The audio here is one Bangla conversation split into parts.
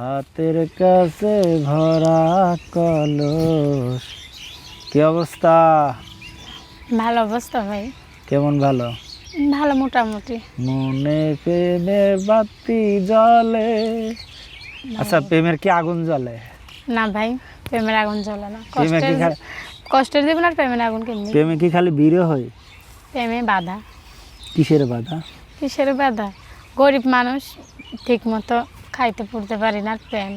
হাতের কাছে ভরা কলস। কি অবস্থা? ভালো অবস্থা ভাই। কেমন ভালো? ভালো মোটামুটি। মনে প্রেমের বাতি জ্বলে। আচ্ছা প্রেমের কি আগুন জ্বলে? না ভাই প্রেমের আগুন জ্বলে না। প্রেমে কি কষ্টের খা- কষ্টের জীবন আর প্রেমের আগুন কেমনি? প্রেমে কি খালি বিরে হয়? প্রেমে বাধা। কিসের বাধা? কিসের বাধা? গরিব মানুষ ঠিক মতো খাইতে পড়তে পারি না প্রেম।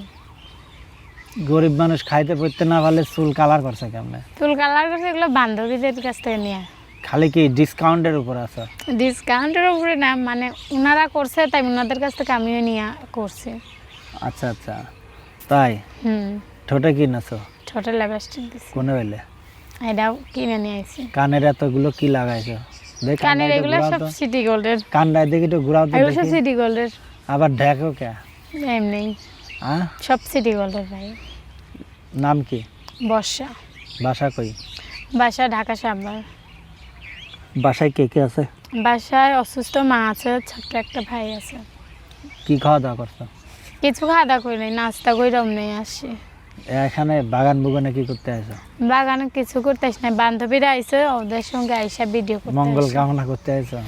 গরিব মানুষ খাইতে পড়তে না পারলে চুল কালার করছে কেমনে? চুল কালার করছে এগুলো বান্ধবীদের কাছ থেকে নিয়ে। খালি কি ডিসকাউন্টের উপর আছে? ডিসকাউন্টের উপরে না মানে ওনারা করছে তাই ওনাদের কাছ থেকে আমিও নিয়ে করছি। আচ্ছা আচ্ছা। তাই? হুম। ঠোঁটে কি নাছো ছোট লিপস্টিক দিছি। কোনে বেলে এটাও কিনে নিয়ে আসি কানের এতগুলো কি লাগাইছো? দেখ কানের এগুলো সব সিটি গোল্ডের কানটায় দেখি একটু ঘুরাও তো এগুলো সব সিটি গোল্ডের আবার ঢেকো কে? এমনি হ্যাঁ? সব সিটি গোল্ডের ভাই। নাম কি? বর্ষা। বাসা কই? বাসা ঢাকা সাভার বাসায় কে কে আছে? বাসায় অসুস্থ মা আছে ছোট্ট একটা ভাই আছে। কি খাওয়া দাওয়া করছ? কিছু খাওয়া দাওয়া করি নাই নাস্তা করে আসি এখানে বাগান বুগানে কি করতে আসো বাগানে কিছু করতে আসি না বান্ধবীরা আইসে ওদের সঙ্গে আইসা ভিডিও করতে মঙ্গল কামনা করতে আসো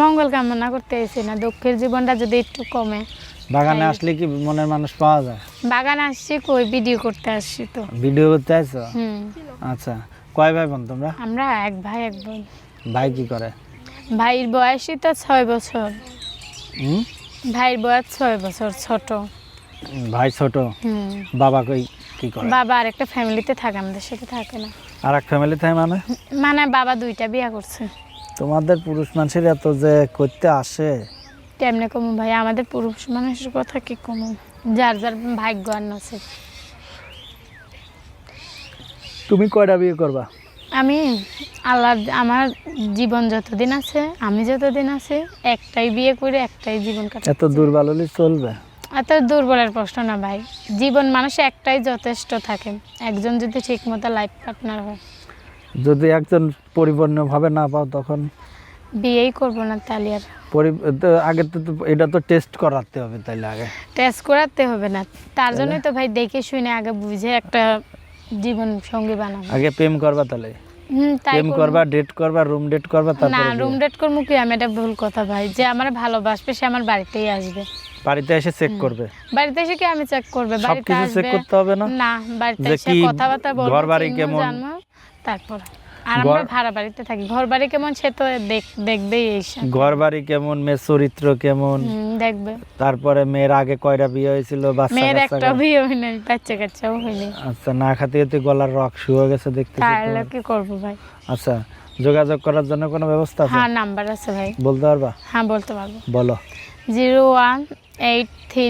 মঙ্গল কামনা করতে আসি না দুঃখের জীবনটা যদি একটু কমে। বাগানে আসলে কি মনের মানুষ পাওয়া যায়? বাগানে আসছি কই? ভিডিও করতে আসছি তো। ভিডিও করতে আসো হুম। আচ্ছা কয় ভাই বোন তোমরা? আমরা এক ভাই এক বোন। ভাই কি করে? ভাইয়ের বয়সই তো ছয় বছর। হুম? ভাইয়ের বয়স ছয় বছর ছোট। ভাই ছোট? হুম। বাবা কই কি করে? বাবা আর একটা ফ্যামিলিতে থাকে আমাদের সাথে থাকে না। আর এক ফ্যামিলি থাকে মানে? মানে বাবা দুইটা বিয়া করছে। তোমাদের পুরুষ মানুষের এত যে করতে আসে তেমনি কমু ভাই? আমাদের পুরুষ মানুষের কথা কি কমু? যার যার ভাগ্য আর নসিব তুমি কয়টা বিয়ে করবা? আমি আল্লাহ আমার জীবন যতদিন আছে আমি যতদিন আছে একটাই বিয়ে করে একটাই জীবন কাটাতে এত দুর্বল হলে চলবে? এত দুর্বলের প্রশ্ন না ভাই। জীবন মানুষ একটাই যথেষ্ট থাকে। একজন যদি ঠিক মতো লাইফ পার্টনার হয়। যদি একজন পরিপূর্ণভাবে না পাও তখন বিয়েই করব না তাহলে আর। আগে তো এটা তো টেস্ট করাতে হবে তাইলে আগে। টেস্ট করাতে হবে না। তার জন্যই তো ভাই দেখে শুনে আগে বুঝে একটা জীবন সঙ্গী বানাবো। আগে প্রেম করবা তাহলে? প্রেম করবা। ডেট করবা রুম ডেট করবা না রুম ডেট করব কি? আমি এটা ভুল কথা ভাই। যে আমার ভালোবাসবে সে আমার বাড়িতেই আসবে। বাড়িতে এসে চেক করবে? বাড়িতে এসে কি আমি চেক করবে? বাড়িতে সবকিছু চেক করতে হবে না? না বাড়িতে এসে কথাবার্তা বলব ঘরবাড়ি চিনবো, কেমন? জানব, তারপর। আর আমরা ভাড়া বাড়িতে থাকি। ঘর বাড়ি কেমন সে তো দেখ- দেখবেই এইসব ঘর বাড়ি কেমন মেয়ের চরিত্র কেমন? দেখবে। তারপরে মেয়ের আগে কয়টা বিয়ে হয়েছিল? বাচ্চা মেয়ের একটা বিয়ে হয়নি বাচ্চা কাচ্চাও হয়নি আচ্ছা না খাতে গলার রক শুয়ে গেছে দেখতে তাহলে কি করব ভাই? আচ্ছা যোগাযোগ করার জন্য কোনো ব্যবস্থা আছে? হ্যাঁ নাম্বার আছে ভাই। বলতে পারবা? হ্যাঁ বলতে পারব। বলো। Zero one eight three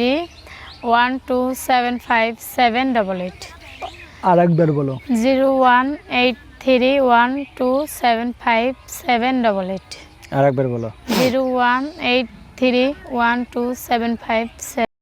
one two seven five seven double eight. আর একবার বলো। Zero one eight three one two seven five seven double eight আর একবার বলো। Zero one eight three one two seven five seven